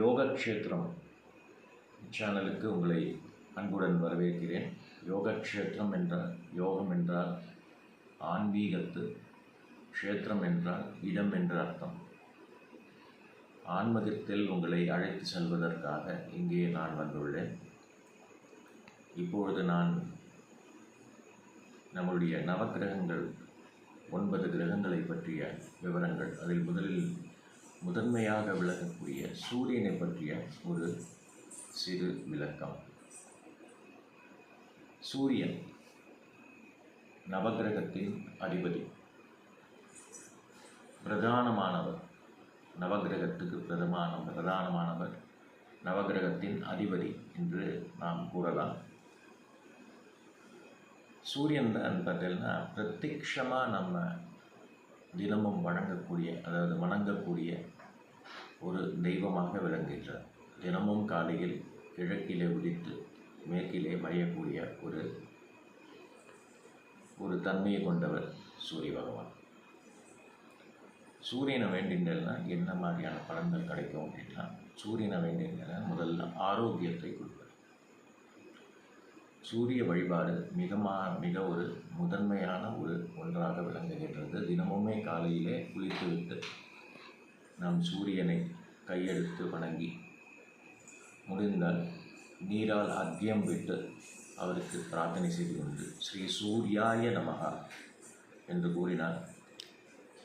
யோகக்ஷேத்திரம் சேனலுக்கு உங்களை அன்புடன் வரவேற்கிறேன். யோகக்ஷேத்திரம் என்றால் யோகம் என்றால் ஆன்மீகத்து க்ஷேத்திரம் என்றால் இடம் என்று அர்த்தம். ஆன்மகத்தில் உங்களை அழைத்து செல்வதற்காக இங்கே நான் வந்துள்ளேன். இப்பொழுது நான் நம்முடைய நவக்கிரகங்கள் ஒன்பது கிரகங்களை பற்றிய விவரங்கள் அதில் முதலில் முதன்மையாக விளக்கக்கூடிய சூரியனை பற்றிய ஒரு சிறு விளக்கம். சூரியன் நவக்கிரகத்தின் அதிபதி. பிரதானமானவர். நவக்கிரகத்துக்கு பிரதமான பிரதானமானவர். நவக்கிரகத்தின் அதிபதி என்று நாம் கூறலாம். சூரியன் தான் பார்த்தீங்கன்னா பிரத்யக்ஷமாக நம்ம தினமும் வணங்கக்கூடிய அதாவது வணங்கக்கூடிய ஒரு தெய்வமாக விளங்குகிறார் தினமும் காலையில் கிழக்கிலே உதித்து மேற்கிலே மறையக்கூடிய ஒரு ஒரு தன்மையை கொண்டவர் சூரிய பகவான். சூரியனை வேண்டின்றதுனா என்ன மாதிரியான பலன்கள் கிடைக்கும் அப்படின்னா சூரியனை வேண்டின்றன முதல்ல ஆரோக்கியத்தை கொடுப்பார் சூரிய வழிபாடு மிக மிக ஒரு முதன்மையான ஒரு ஒன்றாக விளங்குகின்றது. தினமுமே காலையிலே குளித்துவிட்டு நாம் சூரியனை கையெடுத்து வணங்கி முடிந்தால் நீரால் அத்தியம் விட்டு அவருக்கு பிரார்த்தனை செய்து கொண்டு ஸ்ரீ சூர்யாய நமகா என்று கூறினார்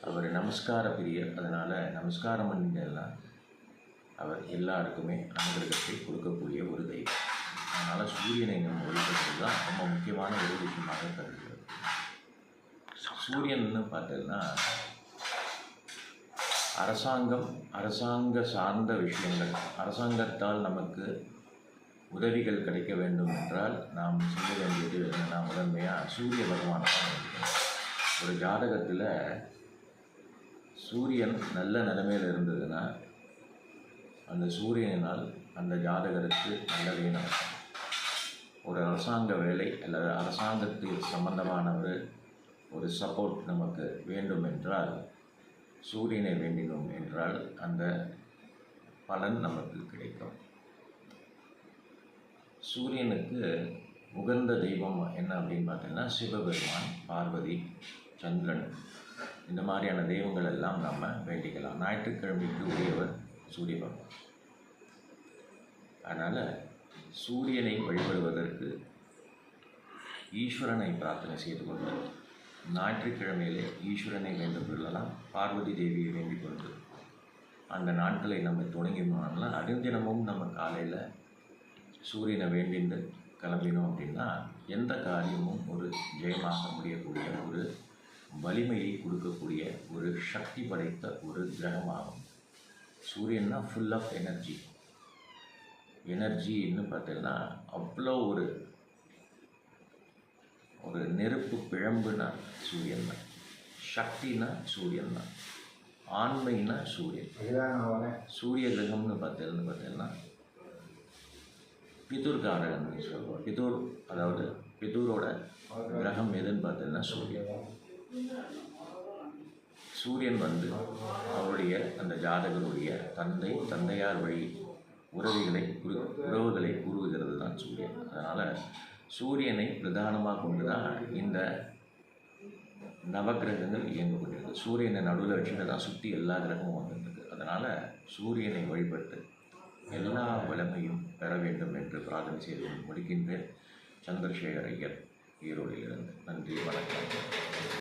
அவர் நமஸ்கார பிரியர். அதனால் நமஸ்காரம் பண்ணிட்டெல்லாம் அவர் எல்லாருக்குமே அனுகிரகத்தை கொடுக்கக்கூடிய ஒரு தெய்வம். அதனால் சூரியனை நம்ம வழிபடுறது தான் ரொம்ப முக்கியமான ஒரு விஷயமாக கருதுகிறது. சூரியன்னு பார்த்தீங்கன்னா அரசாங்கம் அரசாங்க சார்ந்த விஷயங்கள். அரசாங்கத்தால் நமக்கு உதவிகள் கிடைக்க வேண்டும் என்றால் நாம் செய்ய வேண்டியது என்னென்னா முதன்மையாக சூரிய பகவான் ஒரு ஜாதகத்தில் சூரியன் நல்ல நிலைமையில் இருந்ததுன்னா அந்த சூரியனால் அந்த ஜாதகருக்கு நல்லதே நடக்கும். ஒரு அரசாங்க வேலை அல்லது அரசாங்கத்தில் சம்பந்தமான ஒரு ஒரு சப்போர்ட் நமக்கு வேண்டும் என்றால் சூரியனை வேண்டினோம் என்றால் அந்த பலன் நமக்கு கிடைக்கும். சூரியனுக்கு உகந்த தெய்வம் என்ன அப்படின்னு பார்த்தீங்கன்னா சிவபெருமான் பார்வதி சந்திரன். இந்த மாதிரியான தெய்வங்கள் எல்லாம் நாம் வேண்டிக்கலாம். ஞாயிற்றுக்கிழமைக்கு உரியவர் சூரிய பகவான். அதனால் சூரியனை வழிபடுவதற்கு ஈஸ்வரனை பிரார்த்தனை செய்து கொண்டு ஞாயிற்றுக்கிழமையிலே ஈஸ்வரனை வேண்டு கொள்ளலாம் பார்வதி தேவியை வேண்டிக் கொண்டு அந்த நாட்களை நம்ம தொடங்கினோம்னா அனுதினமும் நம்ம காலையில் சூரியனை வேண்டிண்டு கிளம்பினோம் அப்படின்னா எந்த காரியமும் ஒரு ஜெயமாக முடியக்கூடிய ஒரு வலிமையை கொடுக்கக்கூடிய ஒரு சக்தி படைத்த ஒரு கிரகமாகும். சூரியன்னா ஃபுல் ஆஃப் எனர்ஜி எனர்ஜின்னு பார்த்தீங்கன்னா அவ்வளோ ஒரு ஒரு நெருப்பு பிழம்புனா சூரியன் தான் சக்தினா சூரியன் தான் ஆண்மைனா சூரியன். சூரிய கிரகம்னு பார்த்தீங்கன்னு பார்த்தீங்கன்னா பிதுர் காரகம்னு சொல்லுவோம் பிதுர் அதாவது பிதுரோட கிரகம் எதுன்னு பார்த்தீங்கன்னா சூரியன். சூரியன் வந்து அவருடைய அந்த ஜாதகருடைய தந்தை தந்தையார் வழி உறவுகளை உறவுகளை கூறுகிறது தான் சூரியன். அதனால் சூரியனை பிரதானமாக கொண்டு தான் இந்த நவக்கிரகங்கள் இயங்க கொண்டிருக்கு சூரியனை நடுவில் வச்சுட்டு தான் சுற்றி எல்லா கிரகமும் வந்துட்டுருக்கு. அதனால் சூரியனை வழிபட்டு எல்லா வளமையும் பெற வேண்டும் என்று பிரார்த்தனை செய்து முடிக்கின்றேன். சந்திரசேகர் ஐயர் ஈரோடிலிருந்து. நன்றி வணக்கம்.